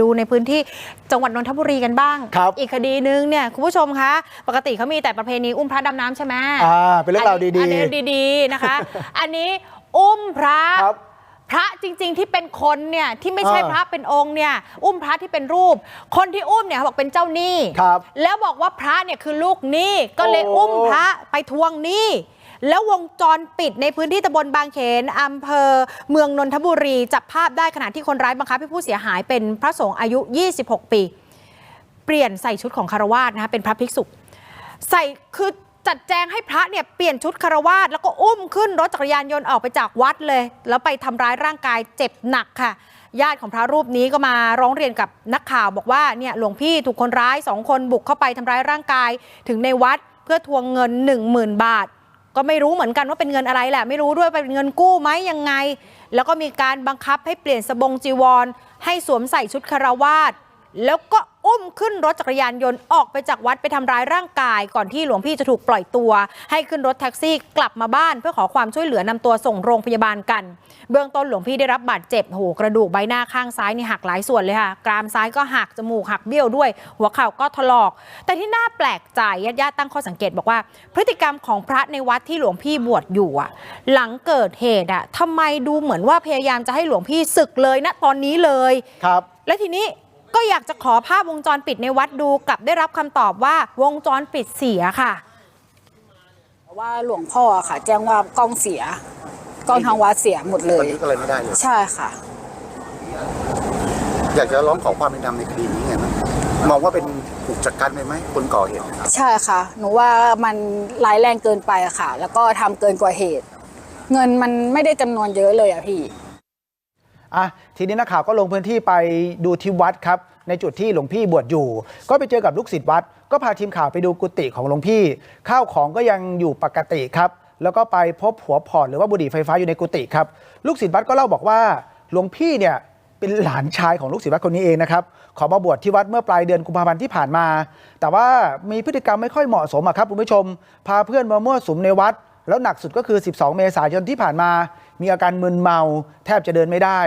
ดูในพื้นที่จังหวัดนนทบุรีกันบ้าง ครับ อีกคดีนึงเนี่ยคุณผู้ชมคะ ปกติเขามีแต่ประเพณีอุ้มพระดำน้ำใช่ไหมอ่าเป็นเรื่องราวดีๆอันนี้ดีๆนะคะ อันนี้อุ้มพระครับพระจริงๆที่เป็นคนเนี่ยที่ไม่ใช่อ่าพระเป็นองค์เนี่ยอุ้มพระที่เป็นรูป คนที่อุ้มเนี่ยเขาบอกเป็นเจ้าหนี้ครับแล้วบอกว่าพระเนี่ยคือลูกหนี้ก็เลยโอ้อุ้มพระไปทวงหนี้ แล้ววงจรปิดในพื้นที่ตำบลบางเขนอำเภอเมืองนนทบุรี จับภาพได้ขณะที่คนร้ายบังคับให้ผู้เสียหายเป็นพระสงฆ์อายุ 26 ปี เปลี่ยนใส่ชุดของคารวาสนะคะเป็นพระภิกษุ ใส่คือจัดแจงให้พระเนี่ยเปลี่ยนชุดคารวาสแล้วก็อุ้มขึ้นรถจักรยานยนต์ออกไปจากวัดเลย แล้วไปทำร้ายร่างกายเจ็บหนักค่ะ ญาติของพระรูปนี้ก็มาร้องเรียนกับนักข่าวบอกว่าเนี่ยหลวงพี่ถูกคนร้ายสองคนบุกเข้าไปทำร้ายร่างกายถึงในวัดเพื่อทวงเงิน 1 0,000 บาท ก็ไม่รู้เหมือนกันว่าเป็นเงินอะไรแหละ ไม่รู้ด้วยเป็นเงินกู้ไหมยังไง แล้วก็มีการบังคับให้เปลี่ยนสบงจีวร ให้สวมใส่ชุดคารวาสแล้วก็ อุ้มขึ้นรถจักรยานยนต์ออกไปจากวัดไปทำร้ายร่างกาย ก่อนที่หลวงพี่จะถูกปล่อยตัว ให้ขึ้นรถแท็กซี่กลับมาบ้าน เพื่อขอความช่วยเหลือนำตัวส่งโรงพยาบาลกัน เบื้องต้นหลวงพี่ได้รับบาดเจ็บโหกระดูกใบหน้าข้างซ้ายนี่หักหลายส่วนเลยค่ะกรามซ้ายก็หักจมูกหักเบี้ยวด้วย หัวเข่าก็ถลอก แต่ที่น่าแปลกใจญาติๆตั้งข้อสังเกตบอกว่า พฤติกรรมของพระในวัดที่หลวงพี่บวชอยู่อะ หลังเกิดเหตุอะทำไมดูเหมือนว่าพยายามจะให้หลวงพี่ศึกเลยณตอนนี้เลยครับ และทีนี้ ก็อยากจะขอภาพวงจรปิดในวัดดูกลับได้รับคำตอบว่าวงจรปิดเสียค่ะ ว่าหลวงพ่ออะค่ะ แจ้งว่ากล้องเสีย กล้องทางวัดเสียหมดเลบันย ทึกอะไรไม่ได้เลย ใช่ค่ะ อยากจะร้องขอความเป็นธรรมในคดีนี้ไงมั้งมองว่าเป็นถูกจัดการไปไหมคนก่อเหตุใช่ค่ะ หนูว่ามันร้ายแรงเกินไปอะค่ะ แล้วก็ทำเกินกว่าเหตุ เงินมันไม่ได้จำนวนเยอะเลยอะพี่ อะทีนี้นักข่าวก็ลงพื้นที่ไปดูที่วัดครับ ในจุดที่หลวงพี่บวชอยู่ ก็ไปเจอกับลูกศิษย์วัด ก็พาทีมข่าวไปดูกุฏิของหลวงพี่ ข้าวของก็ยังอยู่ปกติครับ แล้วก็ไปพบหัวพอร์ตหรือว่าบุหรี่ไฟฟ้าอยู่ในกุฏิครับ ลูกศิษย์วัดก็เล่าบอกว่าหลวงพี่เนี่ยเป็นหลานชายของลูกศิษย์วัดคนนี้เองนะครับ ขอมาบวชที่วัดเมื่อปลายเดือนกุมภาพันธ์ที่ผ่านมา แต่ว่ามีพฤติกรรมไม่ค่อยเหมาะสมครับคุณผู้ชม พาเพื่อนมามั่วสุมในวัด แล้วหนักสุดก็คือ 12 เมษายนที่ผ่านมา มีอาการมึนเมา แทบจะเดินไม่ได้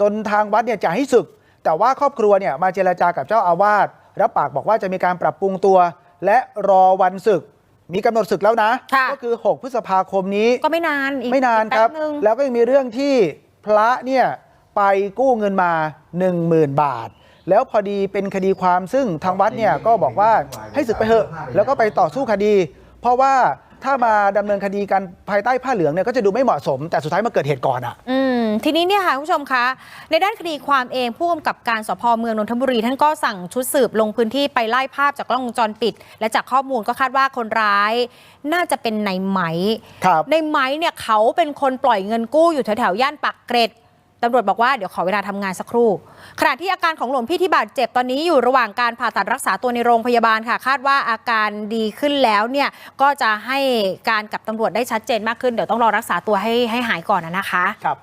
ตนทางวัดเนี่ยจะให้ศึก แต่ว่าครอบครัวเนี่ยมาเจรจากับเจ้าอาวาสรับปากบอกว่าจะมีการปรับปรุงตัว และรอวันศึก มีกำหนดศึกแล้วนะ ค่ะ ก็คือ 6 พฤษภาคมนี้ ก็ไม่นานอีกไม่นานอีกครับ แป๊นึง แล้วก็ยังมีเรื่องที่พระเนี่ยไปกู้เงินมา 10,000 บาท แล้วพอดีเป็นคดีความซึ่งทางวัดเนี่ยก็บอกว่าให้ศึกไปเถอะ แล้วก็ไปต่อสู้คดี เพราะว่า ถ้ามาดำเนินคดีกันภายใต้ผ้าเหลืองเนี่ยก็จะดูไม่เหมาะสม แต่สุดท้ายมาเกิดเหตุก่อนอะ อืมทีนี้เนี่ยค่ะคุณผู้ชมคะ ในด้านคดีความเองผู้กำกับการสพเมืองนนทบุรี ท่านก็สั่งชุดสืบลงพื้นที่ไปไล่ภาพจากกล้องวงจรปิด และจากข้อมูลก็คาดว่าคนร้าย น่าจะเป็นในไหมครับ ในไหมเนี่ยเขาเป็นคนปล่อยเงินกู้อยู่แถวๆย่านปากเกร็ด ตำรวจบอกว่าเดี๋ยวขอเวลาทำงานสักครู่ ขณะที่อาการของหลวงพี่ที่บาดเจ็บตอนนี้อยู่ระหว่างการผ่าตัดรักษาตัวในโรงพยาบาลค่ะ คาดว่าอาการดีขึ้นแล้วเนี่ยก็จะให้การกับตำรวจได้ชัดเจนมากขึ้น เดี๋ยวต้องรอรักษาตัวให้ให้หายก่อนนะคะ ครับ